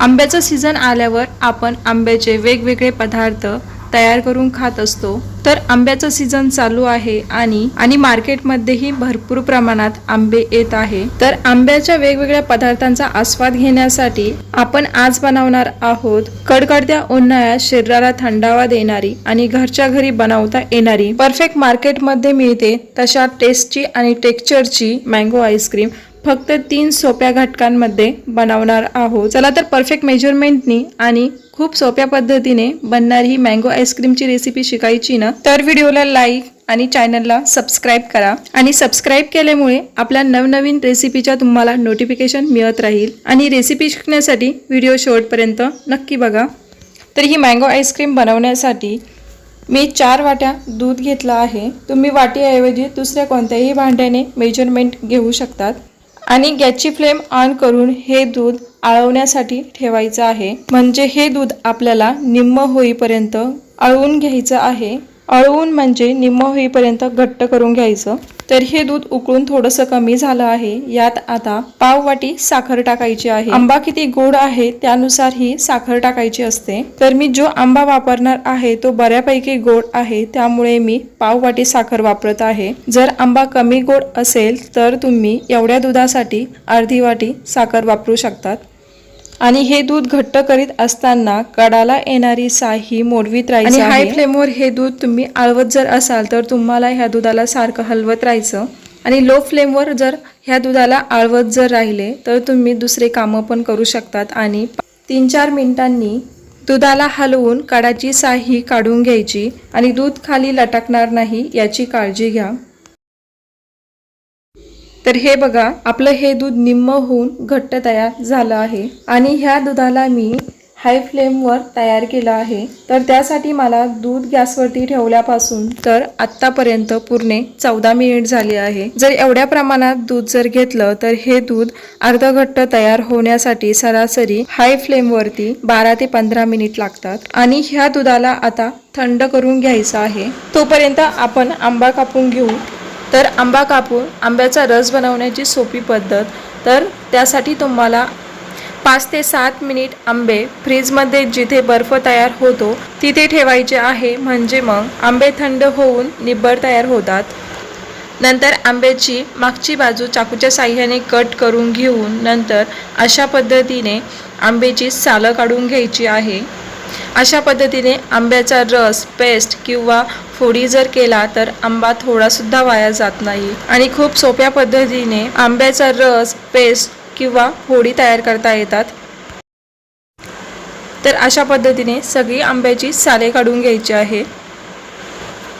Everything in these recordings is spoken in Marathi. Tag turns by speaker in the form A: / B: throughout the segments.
A: आंब्याचं सीझन आल्यावर आपण आंब्याचे वेगवेगळे पदार्थ तयार करून खात असतो. तर आंब्याचं सीझन चालू आहे आणि आणि मार्केटमध्येही भरपूर प्रमाणात आंबे येत आहे. तर आंब्याच्या वेगवेगळ्या पदार्थांचा आस्वाद घेण्यासाठी आपण आज बनवणार आहोत कडकडत्या उन्हाळ्यात शरीराला थंडावा देणारी आणि घरच्या घरी बनवता येणारी. परफेक्ट मार्केटमध्ये मिळते तशा टेस्टची आणि टेक्स्चरची मँगो आईस्क्रीम फक्त तीन सोप्या घटकांमध्ये बनवणार आहोत. चला तर परफेक्ट मेजरमेंटनी आणि खूप सोप्या पद्धतीने बनणारी ही मँगो आईस्क्रीमची रेसिपी शिकायची ना तर व्हिडिओला लाईक आणि चॅनलला सबस्क्राईब करा. आणि सबस्क्राईब केल्यामुळे आपल्या नवनवीन रेसिपीच्या तुम्हाला नोटिफिकेशन मिळत राहील. आणि रेसिपी शिकण्यासाठी व्हिडिओ शेवटपर्यंत नक्की बघा. तर ही मँगो आईस्क्रीम बनवण्यासाठी मी चार वाट्या दूध घेतलं आहे. तुम्ही वाटीऐवजी दुसऱ्या कोणत्याही भांड्याने मेजरमेंट घेऊ शकतात. आणि गॅसची फ्लेम ऑन करून हे दूध आळवण्यासाठी ठेवायचं आहे. म्हणजे हे दूध आपल्याला निम्म होईपर्यंत आळवून घ्यायचं आहे. अळवून म्हणजे निम्म होईपर्यंत घट्ट करून घ्यायचं. तर हे दूध उकळून थोडंसं कमी झालं आहे. यात आता पाव वाटी साखर टाकायची आहे. आंबा किती गोड आहे त्यानुसार ही साखर टाकायची असते. तर मी जो आंबा वापरणार आहे तो बऱ्यापैकी गोड आहे. त्यामुळे मी पाव वाटी साखर वापरत आहे. जर आंबा कमी गोड असेल तर तुम्ही एवढ्या दुधासाठी अर्धी वाटी साखर वापरू शकतात. आणि हे दूध घट्ट करीत असताना कडाला येणारी साही मोडवीत राहायची आणि हाय फ्लेमवर हे दूध तुम्ही आळवत जर असाल तर तुम्हाला ह्या दुधाला सारखं हलवत राहायचं. आणि लो फ्लेमवर जर ह्या दुधाला आळवत जर राहिले तर तुम्ही दुसरे कामं पण करू शकतात. आणि तीन चार मिनिटांनी दुधाला हलवून कडाची साही काढून घ्यायची. आणि दूध खाली लटकणार नाही याची काळजी घ्या. तर हे बघा आपलं हे दूध निम्म होऊन घट्ट तयार झालं आहे. आणि ह्या दुधाला मी हाय फ्लेमवर तयार केलं आहे. तर त्यासाठी मला दूध गॅसवरती ठेवल्यापासून तर आत्तापर्यंत पूर्ण चौदा मिनिट झाले आहे. जर एवढ्या प्रमाणात दूध जर घेतलं तर हे दूध अर्धघट्ट तयार होण्यासाठी सरासरी हाय फ्लेमवरती बारा ते पंधरा मिनिट लागतात. आणि ह्या दुधाला आता थंड करून घ्यायचं आहे. तोपर्यंत आपण आंबा कापून घेऊ. तर आंबा कापून आंब्याचा रस बनवण्याची सोपी पद्धत. तर त्यासाठी तुम्हाला पाच ते सात मिनिट आंबे फ्रीजमध्ये जिथे बर्फ तयार होतो तिथे ठेवायचे आहे. म्हणजे मग आंबे थंड होऊन निब्बर तयार होतात. नंतर आंब्याची मागची बाजू चाकूच्या साह्याने कट करून घेऊन नंतर अशा पद्धतीने आंब्याची सालं काढून घ्यायची आहे. अशा पद्धतीने आंब्याचा रस पेस्ट किंवा फोडी जर केला तर आंबा थोडासुद्धा वाया जात नाही. आणि खूप सोप्या पद्धतीने आंब्याचा रस पेस्ट किंवा फोडी तयार करता येतात. तर अशा पद्धतीने सगळी आंब्याची साले काढून घ्यायची आहे.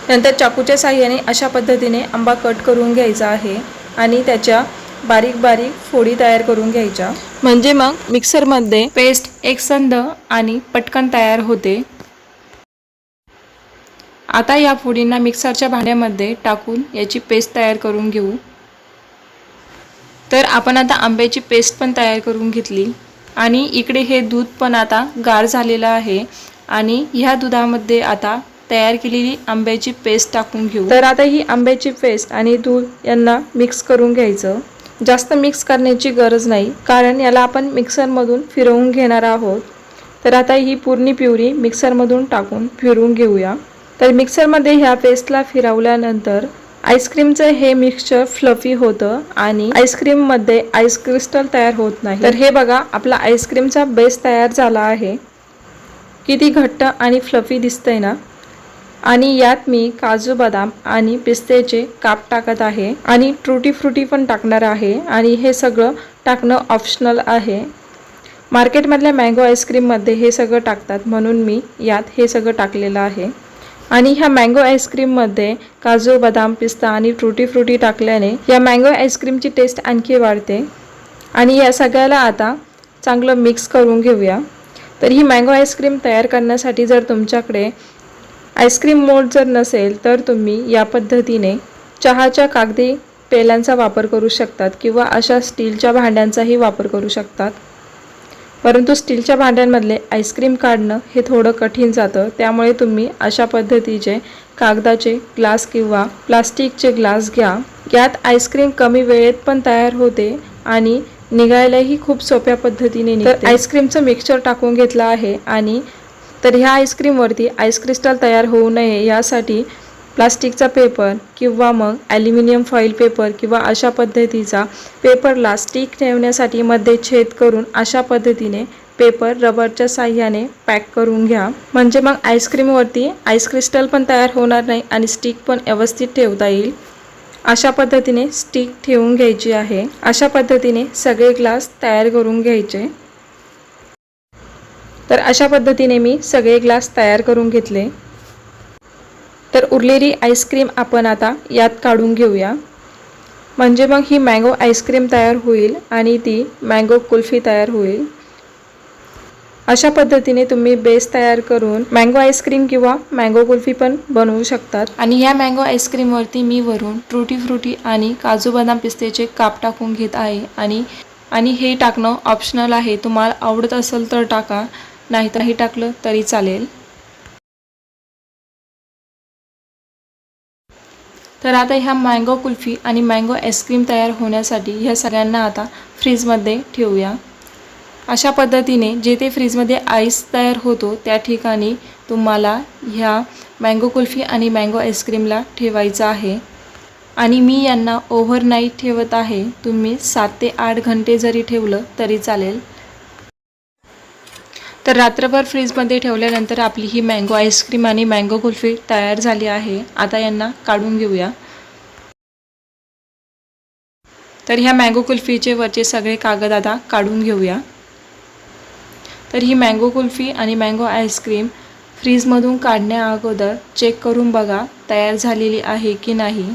A: नंतर चाकूच्या साह्याने अशा पद्धतीने आंबा कट करून घ्यायचा आहे आणि त्याच्या बारीक बारीक फोडी तयार करून घ्यायच्या. म्हणजे मग मिक्सरमध्ये पेस्ट एकसंध आणि पटकन तयार होते. आता या फोडींना मिक्सरच्या भांड्यामध्ये टाकून याची पेस्ट तयार करून घेऊ. तर आपण आता आंब्याची पेस्ट पण तयार करून घेतली. आणि इकडे हे दूध पण आता गार झालेलं आहे. आणि ह्या दुधामध्ये आता तयार केलेली आंब्याची पेस्ट टाकून घेऊ. तर आता ही आंब्याची पेस्ट आणि दूध यांना मिक्स करून घ्यायचं. जास्त मिक्स करण्याची गरज नाही कारण याला आपण मिक्सरमधून फिरवून घेणार आहोत. तर आता ही पूर्ण प्युरी मिक्सरमधून टाकून फिरवून घेऊया. तर मिक्सरमध्ये ह्या पेस्टला फिरवल्यानंतर आईस्क्रीमचं हे मिक्सचर फ्लफी होतं आणि आईस्क्रीममध्ये आईस क्रिस्टल तयार होत नाही. तर हे बघा आपला आईस्क्रीमचा बेस तयार झाला आहे. किती घट्ट आणि फ्लफी दिसतंय ना? आणि यात मी काजू बदाम आणि पिस्त्याचे काप टाकत आहे आणि ट्रुटी फ्रुटी पण टाकणार आहे आणि हे सगळं टाकणं ऑप्शनल आहे. मार्केटमधल्या मँगो आईस्क्रीममध्ये हे सगळं टाकतात म्हणून मी यात हे सगळं टाकलेलं आहे. आणि ह्या मँगो आईस्क्रीममध्ये काजू बदाम पिस्ता आणि ट्रुटी फ्रुटी टाकल्याने या मँगो आईस्क्रीमची टेस्ट आणखी वाढते. आणि या सगळ्याला आता चांगलं मिक्स करून घेऊया. तर ही मँगो आईस्क्रीम तयार करण्यासाठी जर तुमच्याकडे आईस्क्रीम मोल्ड जर नसेल तर तुम्ही या पद्धतीने चहाच्या कागदी पेल्यांचा वापर करू शकतात किंवा अशा स्टीलच्या भांड्यांचाही वापर करू शकतात. परंतु स्टीलच्या भांड्यांमधले आईस्क्रीम काढणं हे थोडं कठीण जातं. त्यामुळे तुम्ही अशा पद्धतीचे कागदाचे ग्लास किंवा प्लास्टिकचे ग्लास घ्या. यात आईस्क्रीम कमी वेळेत पण तयार होते आणि निघायलाही खूप सोप्या पद्धतीने आईस्क्रीमचं मिक्सचर टाकून घेतलं आहे आणि तर ह्या आईस्क्रीमवरती आईस क्रिस्टल तयार होऊ नये यासाठी प्लास्टिकचा पेपर किंवा मग ॲल्युमिनियम फॉईल पेपर किंवा अशा पद्धतीचा पेपरला स्टिक ठेवण्यासाठी मध्ये छेद करून अशा पद्धतीने पेपर रबरच्या साह्याने पॅक करून घ्या. म्हणजे मग आईस्क्रीमवरती आईस क्रिस्टल पण तयार होणार नाही आणि स्टिक पण व्यवस्थित ठेवता येईल. अशा पद्धतीने स्टिक ठेवून घ्यायची आहे. अशा पद्धतीने सगळे ग्लास तयार करून घ्यायचे. तर अशा पद्धतीने मी सगळे ग्लास तयार करून घेतले. तर उरलेली आईस्क्रीम आपण आता यात काढून घेऊया. म्हणजे मग ही मँगो आईस्क्रीम तयार होईल आणि ती मँगो कुल्फी तयार होईल. अशा पद्धतीने तुम्ही बेस तयार करून मँगो आईस्क्रीम किंवा मँगो कुल्फी पण बनवू शकतात. आणि ह्या मँगो आईस्क्रीमवरती मी वरून ट्रुटी फ्रुटी आणि काजू बदाम पिस्त्याचे काप टाकून घेत आहे. आणि आणि हे टाकणं ऑप्शनल आहे. तुम्हाला आवडत असेल तर टाका. नाहीतरही टाकलं तरी चालेल. तर आता ह्या मँगो कुल्फी आणि मँगो आईस्क्रीम तयार होण्यासाठी ह्या सगळ्यांना आता फ्रीजमध्ये ठेवूया. अशा पद्धतीने जेथे फ्रीजमध्ये आईस तयार होतो त्या ठिकाणी तुम्हाला ह्या मँगो कुल्फी आणि मँगो आईस्क्रीमला ठेवायचं आहे. आणि मी यांना ओव्हरनाईट ठेवत आहे. तुम्ही सात ते आठ घंटे जरी ठेवलं तरी चालेल. तर रात्रभर फ्रीजमध्ये ठेवल्यानंतर आपली ही मँगो आईस्क्रीम आणि मँगो कुल्फी तयार झाली आहे. आता यांना काढून घेऊया. तर ह्या मँगो कुल्फीचे वरचे सगळे कागद आता काढून घेऊया. तर ही मँगो कुल्फी आणि मँगो आईस्क्रीम फ्रीजमधून काढण्या अगोदर चेक करून बघा तयार झालेली आहे की नाही.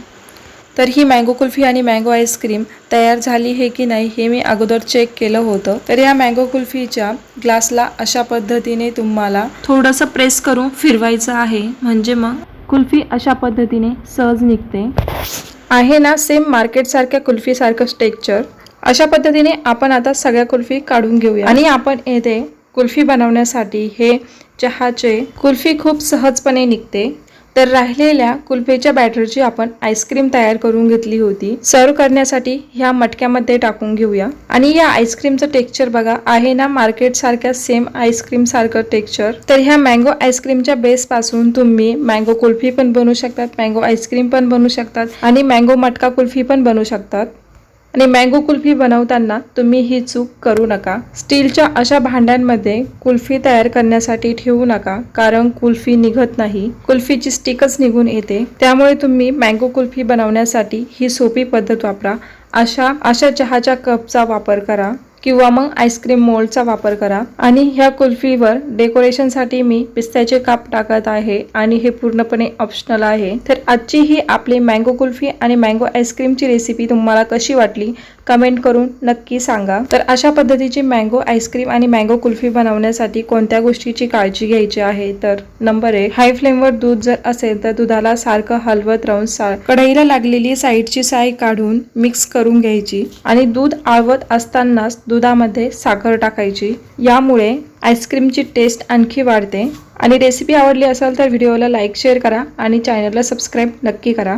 A: तर ही मँगो कुल्फी आणि मँगो आईस्क्रीम तयार झाली आहे की नाही हे मी अगोदर चेक केलं होतं. तर या मँगो कुल्फीच्या ग्लासला अशा पद्धतीने तुम्हाला थोडंसं प्रेस करून फिरवायचं आहे. म्हणजे मग कुल्फी अशा पद्धतीने सहज निघते. आहे ना सेम मार्केटसारख्या कुल्फीसारखं टेक्चर अशा पद्धतीने आपण आता सगळ्या कुल्फी काढून घेऊया. आणि आपण येथे कुल्फी बनवण्यासाठी हे चहाचे कुल्फी खूप सहजपणे निघते. तर राहिलेल्या कुल्फीच्या बॅटरची आपण आईस्क्रीम तयार करून घेतली होती. सर्व करण्यासाठी ह्या मटक्यामध्ये टाकून घेऊया. आणि या आईस्क्रीमचं टेक्स्चर बघा आहे ना मार्केट सारख्या सेम आईस्क्रीम सारखं टेक्स्चर? तर ह्या मँगो आईस्क्रीमच्या बेस पासून तुम्ही मँगो कुल्फी पण बनवू शकतात मँगो आईस्क्रीम पण बनवू शकतात आणि मँगो मटका कुल्फी पण बनवू शकतात. आणि मँगो कुल्फी बनवताना तुम्ही ही चूक करू नका. स्टीलच्या अशा भांड्यांमध्ये कुल्फी तयार करण्यासाठी ठेवू नका कारण कुल्फी निघत नाही. कुल्फीची स्टिकच निघून येते. त्यामुळे तुम्ही मँगो कुल्फी बनवण्यासाठी ही सोपी पद्धत वापरा. अशा अशा चहाच्या कपचा वापर करा. किंवा मग आईस्क्रीम मोल्डचा वापर करा. आणि ह्या कुल्फीवर डेकोरेशनसाठी मी पिस्त्याचे काप टाकत आहे आणि हे पूर्णपणे ऑप्शनल आहे. तर आजची ही आपली मँगो कुल्फी आणि मँगो आईस्क्रीमची रेसिपी तुम्हाला कशी वाटली? कमेंट करून नक्की सांगा. तर अशा पद्धतीची मँगो आईस्क्रीम आणि मँगो कुल्फी बनवण्यासाठी कोणत्या गोष्टीची काळजी घ्यायची आहे? तर नंबर एक हाय फ्लेमवर दूध जर असेल तर दुधाला सारखं हलवत राहून सा कढईला लागलेली साईडची साय काढून मिक्स करून घ्यायची आणि दूध आळवत असतानाच दुधामध्ये साखर टाकायची. यामुळे आईस्क्रीमची टेस्ट आणखी वाढते. आणि रेसिपी आवडली असेल तर व्हिडिओला लाईक शेअर करा आणि चॅनलला सबस्क्राईब नक्की करा.